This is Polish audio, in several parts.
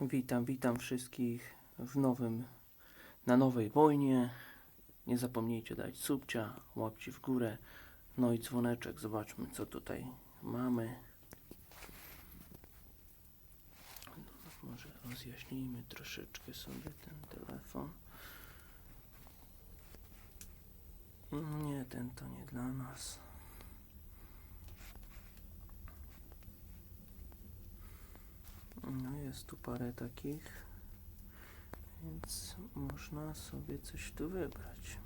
Witam, witam wszystkich w nowym, na nowej wojnie. Nie zapomnijcie dać subcia, łapci w górę, no i dzwoneczek. Zobaczmy co tutaj mamy. Może rozjaśnijmy troszeczkę sobie ten telefon. Nie, ten to nie dla nas. No jest tu parę takich, więc można sobie coś tu wybrać.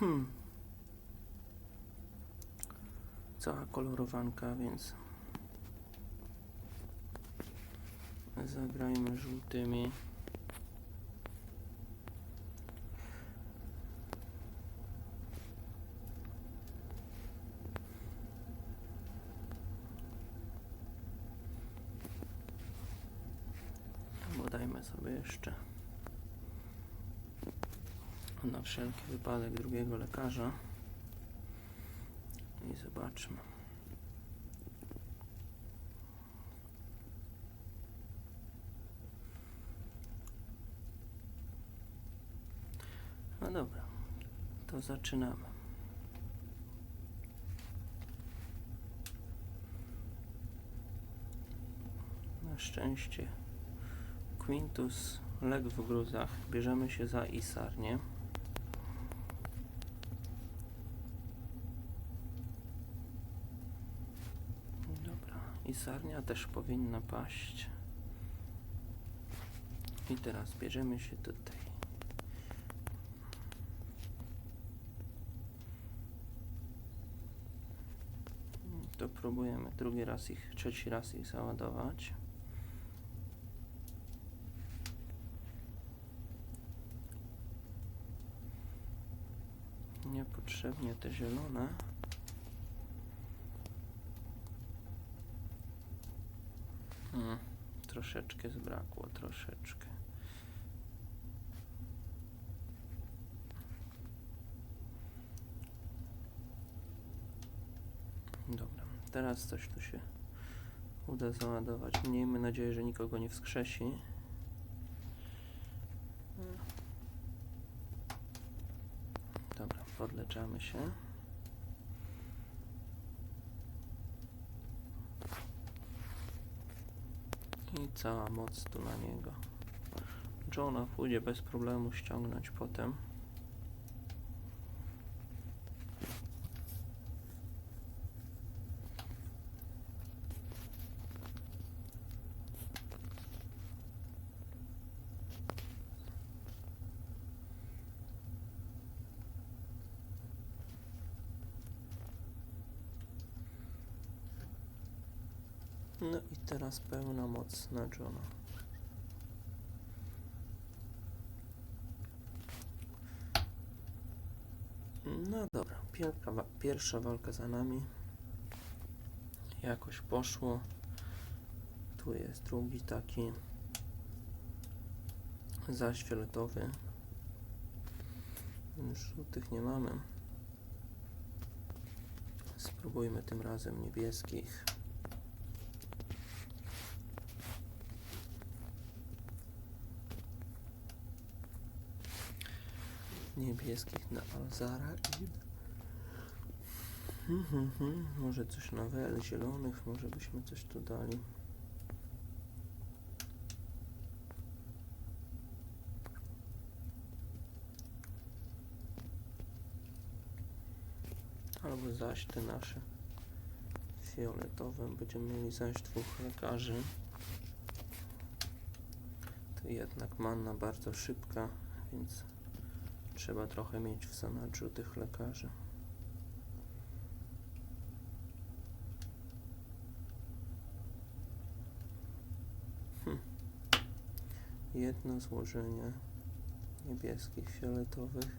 Hmm. Cała kolorowanka, więc zagrajmy żółtymi. Bo dajmy sobie jeszcze na wszelki wypadek drugiego lekarza i zobaczmy. No dobra, to zaczynamy. Na szczęście Quintus legł w gruzach. Bierzemy się za Isar, nie? Dobra, Isarnia też powinna paść. I teraz bierzemy się tutaj. To próbujemy drugi raz ich, trzeci raz ich załadować. Niepotrzebnie te zielone. Hmm, troszeczkę zbrakło, troszeczkę. Dobra, teraz coś tu się uda załadować. Miejmy nadzieję, że nikogo nie wskrzesi. Dobra, podleczamy się. I cała moc tu na niego. Johna pójdzie bez problemu ściągnąć potem. No i teraz pełna moc na Johna. No dobra, pierwsza, wa- pierwsza walka za nami. Jakoś poszło. Tu jest drugi taki zaś fioletowy. Żółtych nie mamy. Spróbujmy tym razem niebieskich. Niebieskich na Alzara i hmm, hmm, hmm. może coś na WL zielonych, może byśmy coś tu dali. Albo zaś te nasze fioletowe. Będziemy mieli zaś dwóch lekarzy. To jednak manna bardzo szybka, więc Trzeba trochę mieć w zanadrzu tych lekarzy. Hm. Jedno złożenie niebieskich, fioletowych.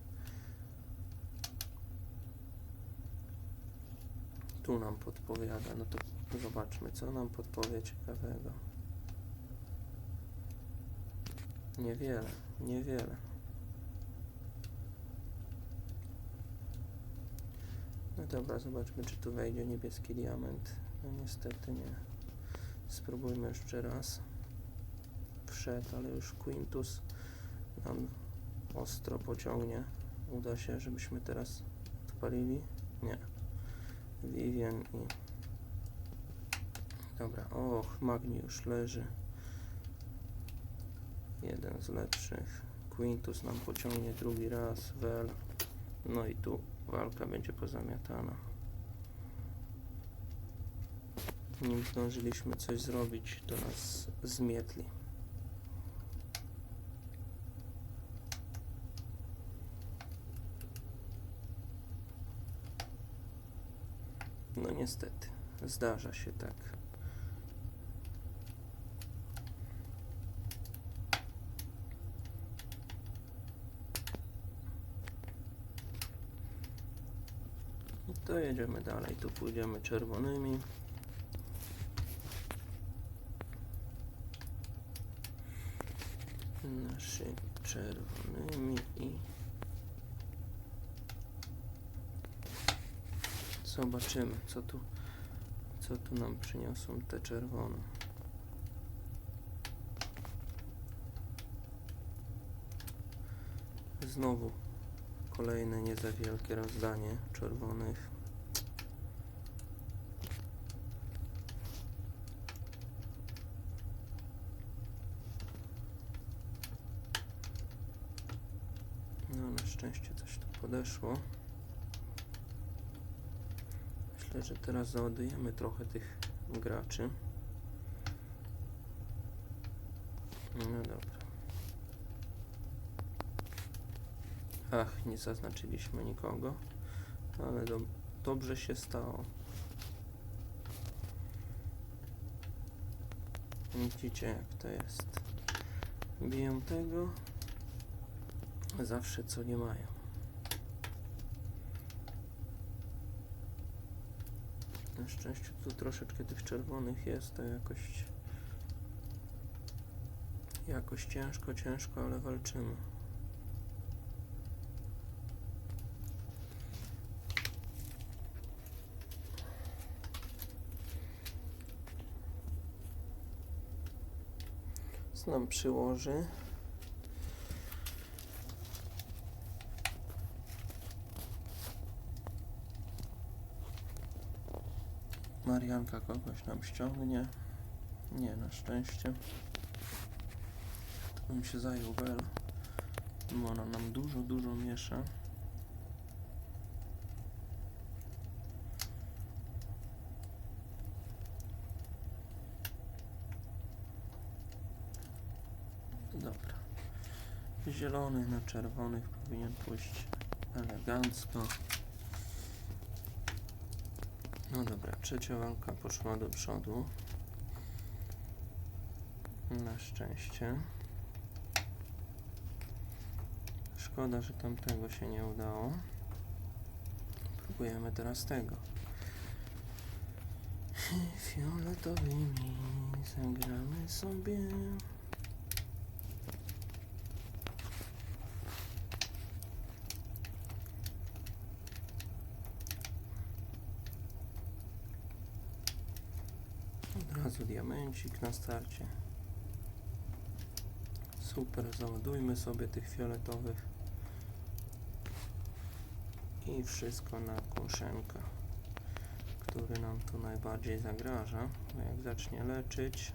Tu nam podpowiada, no to zobaczmy, co nam podpowie ciekawego. Niewiele, niewiele. No No dobra, zobaczmy czy tu wejdzie niebieski diament. No niestety nie. Spróbujmy jeszcze raz. Wszedł, ale już Quintus nam ostro pociągnie. Uda się, żebyśmy teraz odpalili? Nie. Vivian i... Dobra, och, Magni już leży. Jeden z lepszych. Quintus nam pociągnie drugi raz. Wel. No i tu walka będzie pozamiatana. Nim zdążyliśmy coś zrobić, to nas zmietli. No niestety, zdarza się tak. I to jedziemy dalej, tu pójdziemy czerwonymi. Naszymi czerwonymi i zobaczymy co tu co tu nam przyniosą te czerwone. Znowu kolejne nie za wielkie rozdanie czerwonych. No na szczęście podeszło. Myślę, że teraz załadujemy trochę tych graczy. No dobra. Ach, nie zaznaczyliśmy nikogo, ale do, dobrze się stało. Widzicie jak to jest. Biją tego zawsze co nie mają. Na szczęście tu troszeczkę tych czerwonych jest, to jakoś jakoś ciężko, ciężko, ale walczymy. Co nam przyłoży? Marianka kogoś nam ściągnie. Nie, na szczęście. To bym się zajął Bel. Bo ona nam dużo, dużo miesza. Dobra. Zielony na czerwonych powinien pójść elegancko. No dobra, trzecia walka poszła do przodu. Na szczęście. Szkoda, że tamtego się nie udało. Próbujemy teraz tego. Fioletowymi zagramy sobie. Diamencik na starcie. Super, załadujmy sobie tych fioletowych. I wszystko na kuszenka, który nam tu najbardziej zagraża. Jak zacznie leczyć,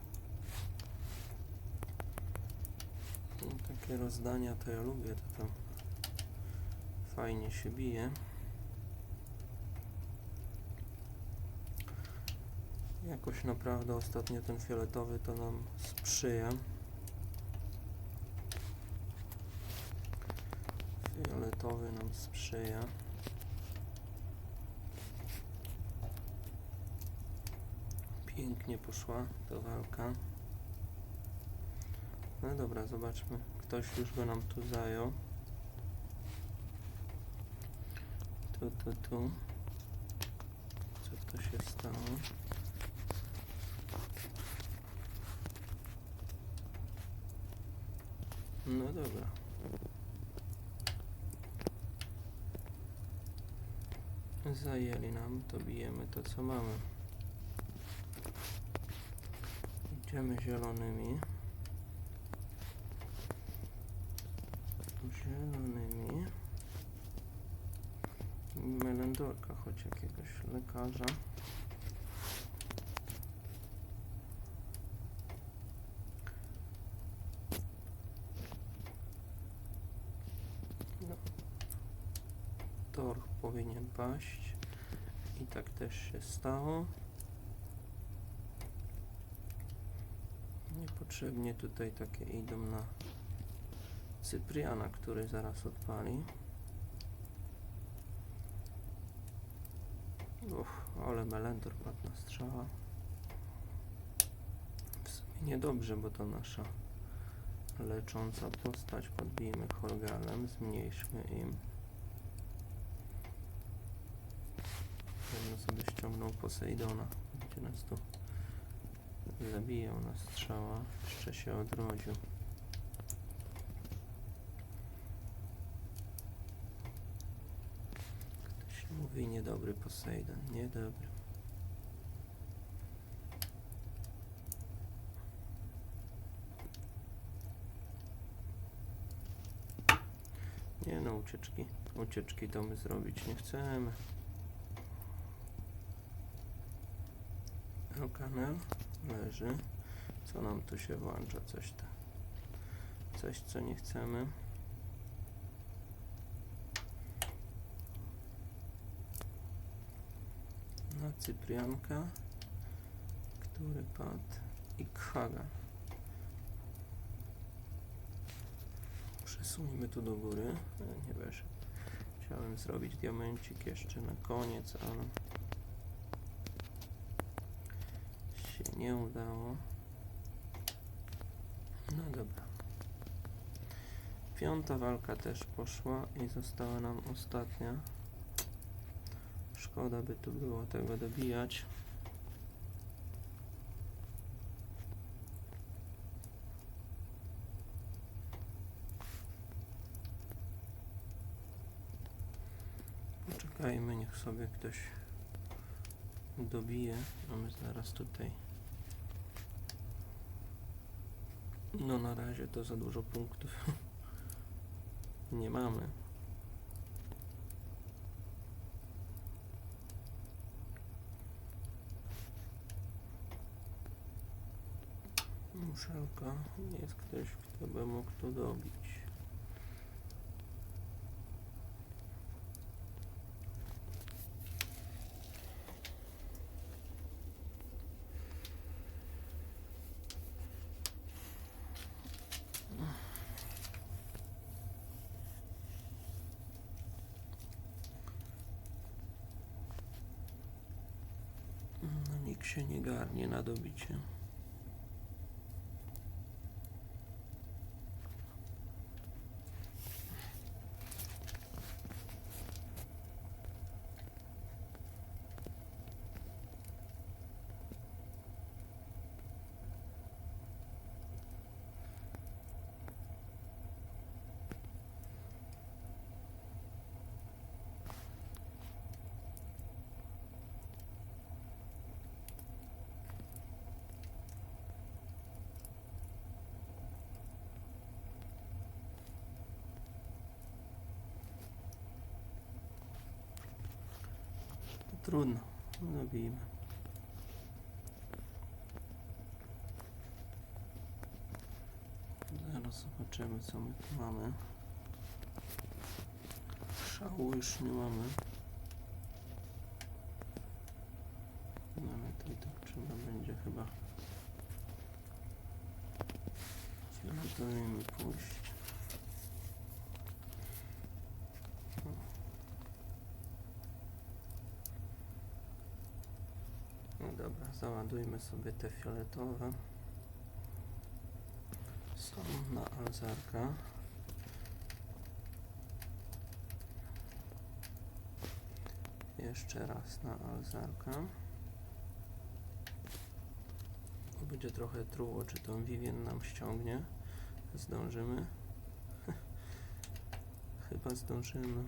takie rozdania to ja lubię, to, to fajnie się bije. Jakoś naprawdę ostatnio ten fioletowy to nam sprzyja. Fioletowy nam sprzyja. Pięknie poszła ta walka. No dobra, zobaczmy. Ktoś już go nam tu zajął. Tu, tu, tu. Co to się stało? No dobra. Zajęli nam, to bijemy to co mamy. Idziemy zielonymi. Zielonymi. Melendorka, choć jakiegoś lekarza. No. Torch powinien paść. I tak też się stało. Niepotrzebnie tutaj takie idą na Cypriana, który zaraz odpali. Uff, ale Melendor padł na strzała. W sumie niedobrze, bo to nasza lecząca postać. Podbijmy Horgalem, zmniejszmy im. Będę sobie ściągnął Poseidona. Będzie nas tu zabijał na strzała. Jeszcze się odrodził. Ktoś mówi niedobry Poseidon. Niedobry. Nie no, ucieczki. Ucieczki to my zrobić nie chcemy. Okanel leży. Co nam tu się włącza? Coś ta. Coś, co nie chcemy. Na Cyprianka, który padł i Khaga. Przesuńmy tu do góry. Nie wiesz. Chciałem zrobić diamencik jeszcze na koniec, ale się nie udało. No dobra. Piąta walka też poszła i została nam ostatnia. Szkoda by tu było tego dobijać. Poczekajmy, niech sobie ktoś dobije. Mamy zaraz tutaj. No na razie to za dużo punktów nie mamy. Muszelka, jest ktoś, kto by mógł to dobić. No, nikt się nie garnie na dobicie. Trudno, dobijmy. Zaraz zobaczymy co my tu mamy. Szału już nie mamy. No ale to i tak trzeba będzie chyba fioletowymi pójść. No dobra, załadujmy sobie te fioletowe. Są na Alzarka. Jeszcze raz na Alzarka. Będzie trochę truło, czy tą Vivien nam ściągnie. Zdążymy. Chyba zdążymy.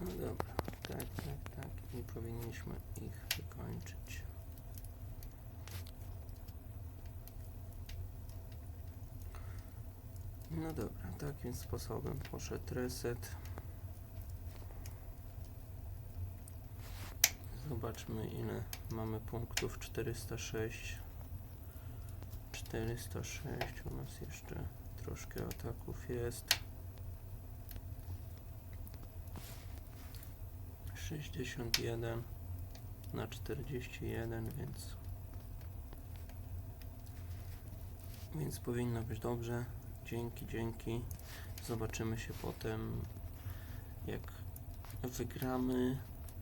No dobra, tak. I powinniśmy ich wykończyć. No dobra, takim sposobem poszedł reset. Zobaczmy ile mamy punktów. 406. 406. U nas jeszcze troszkę ataków jest. 61 na 41, więc więc powinno być dobrze. Dzięki, dzięki. Zobaczymy się potem jak wygramy,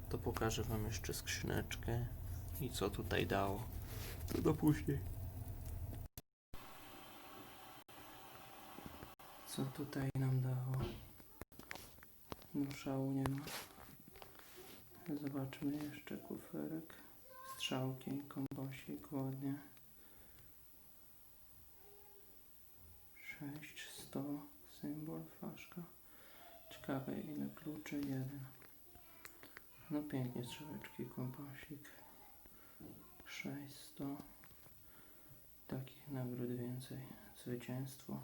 to pokażę wam jeszcze skrzyneczkę i co tutaj dało. To do później. Co tutaj nam dało? No nie ma. Zobaczmy jeszcze kuferek. Strzałki, kombosik, ładnie. 6, 100, symbol, flaszka. Ciekawe ile kluczy, jeden. No pięknie strzałeczki, kombosik. 6, 100. Takich nagród więcej. Zwycięstwo.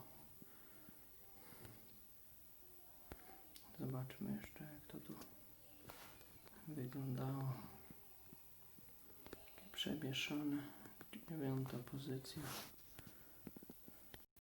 Zobaczmy jeszcze jak to tu wyglądało. Takie Przemieszane. Dziewiąta pozycja.